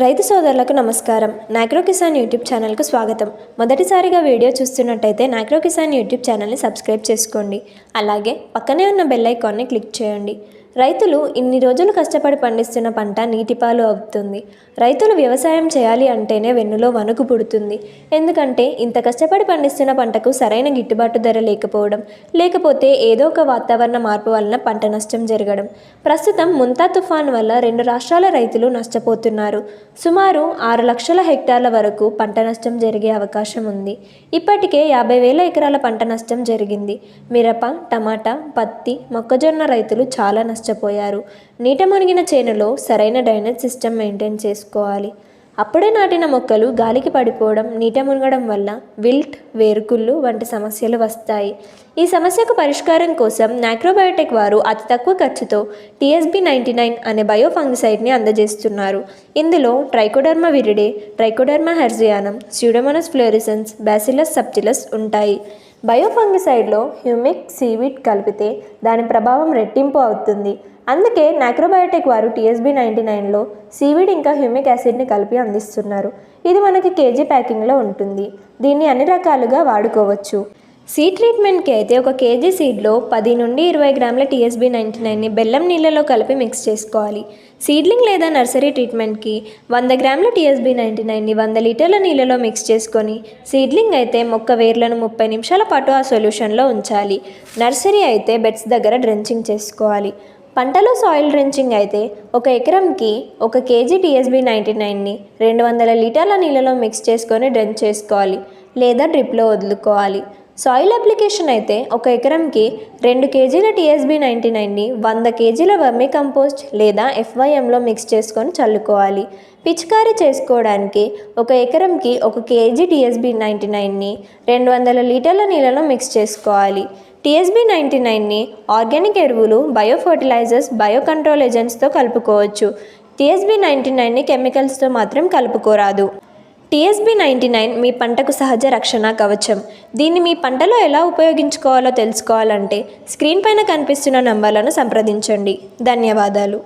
రైతు సోదరులకు నమస్కారం. నాగ్రో కిసాన్ యూట్యూబ్ ఛానల్కు స్వాగతం. మొదటిసారిగా వీడియో చూస్తున్నట్టయితే నాగ్రో కిసాన్ యూట్యూబ్ ఛానల్ని సబ్స్క్రైబ్ చేసుకోండి. అలాగే పక్కనే ఉన్న బెల్ ఐకాన్ని క్లిక్ చేయండి. రైతులు ఇన్ని రోజులు కష్టపడి పండిస్తున్న పంట నీటిపాలు అవుతుంది. రైతులు వ్యవసాయం చేయాలి అంటేనే వెన్నులో వణుకు పుడుతుంది. ఎందుకంటే ఇంత కష్టపడి పండిస్తున్న పంటకు సరైన గిట్టుబాటు ధర లేకపోవడం లేకపోతే ఏదో ఒక వాతావరణ మార్పు వలన పంట నష్టం జరగడం. ప్రస్తుతం ముంతా తుఫాన్ వల్ల రెండు రాష్ట్రాల రైతులు నష్టపోతున్నారు. సుమారు ఆరు లక్షల హెక్టార్ల వరకు పంట నష్టం జరిగే అవకాశం ఉంది. ఇప్పటికే యాభై వేల ఎకరాల పంట నష్టం జరిగింది. మిరప టమాటా పత్తి మొక్కజొన్న రైతులు చాలా నష్టపోయారు నీట మునిగిన చేనులో సరైన డ్రైనేజ్ సిస్టమ్ మెయింటైన్ చేసుకోవాలి. అప్పుడే నాటిన మొక్కలు గాలికి పడిపోవడం నీట మునగడం వల్ల విల్ట్ వేరుకుళ్ళు వంటి సమస్యలు వస్తాయి. ఈ సమస్యకు పరిష్కారం కోసం నాక్రోబయోటెక్ వారు అతి తక్కువ ఖర్చుతో టీఎస్బి నైంటీ నైన్ అనే బయో ఫంగిసైడ్ని అందజేస్తున్నారు. ఇందులో trichoderma viride trichoderma harzianum pseudomonas fluorescens bacillus subtilis ఉంటాయి. బయోఫంగిసైడ్లో హ్యూమిక్ సీవిడ్ కలిపితే దాని ప్రభావం రెట్టింపు అవుతుంది. అందుకే నాక్రోబయోటిక్ వారు టీఎస్బీ నైంటీ నైన్లో సీవిడ్ ఇంకా హ్యూమిక్ యాసిడ్ని కలిపి అందిస్తున్నారు. ఇది మనకి కేజీ ప్యాకింగ్లో ఉంటుంది. దీన్ని అన్ని రకాలుగా వాడుకోవచ్చు. సీడ్ ట్రీట్మెంట్కి అయితే ఒక కేజీ సీడ్లో పది నుండి ఇరవై గ్రాముల టీఎస్బీ నైంటీ నైన్ని బెల్లం నీళ్ళలో కలిపి మిక్స్ చేసుకోవాలి. సీడ్లింగ్ లేదా నర్సరీ ట్రీట్మెంట్కి వంద గ్రాముల టీఎస్బీ నైంటీ నైన్ని వంద లీటర్ల నీళ్ళలో మిక్స్ చేసుకొని సీడ్లింగ్ అయితే మొక్క వేర్లను ముప్పై నిమిషాల పాటు ఆ సొల్యూషన్లో ఉంచాలి. నర్సరీ అయితే బెడ్స్ దగ్గర డ్రెంచింగ్ చేసుకోవాలి. పంటలో సాయిల్ డ్రెంచింగ్ అయితే ఒక ఎకరంకి ఒక కేజీ టీఎస్బీ నైంటీ నైన్ని రెండు వందల లీటర్ల నీళ్ళలో మిక్స్ చేసుకొని డ్రెంచ్ చేసుకోవాలి. లేదా డ్రిప్లో వదులుకోవాలి. సాయిల్ అప్లికేషన్ అయితే ఒక ఎకరంకి రెండు కేజీల టీఎస్బీ నైంటీ నైన్ని వంద కేజీల వర్మీ కంపోస్ట్ లేదా ఎఫ్వైఎంలో మిక్స్ చేసుకొని చల్లుకోవాలి. పిచికారీ చేసుకోవడానికి ఒక ఎకరంకి ఒక కేజీ టీఎస్బీ నైంటీ నైన్ని రెండు వందల లీటర్ల నీళ్ళలో మిక్స్ చేసుకోవాలి. టీఎస్బీ నైంటీ నైన్ని ఆర్గానిక్ ఎరువులు బయో ఫర్టిలైజర్స్ బయో కంట్రోల్ ఏజెంట్స్తో కలుపుకోవచ్చు. టీఎస్బీ నైంటీ నైన్ని కెమికల్స్తో మాత్రం కలుపుకోరాదు. టీఎస్బీ నైంటీ నైన్ మీ పంటకు సహజ రక్షణ కవచం. దీన్ని మీ పంటలో ఎలా ఉపయోగించుకోవాలో తెలుసుకోవాలంటే స్క్రీన్ పైన కనిపిస్తున్న నంబర్లను సంప్రదించండి. ధన్యవాదాలు.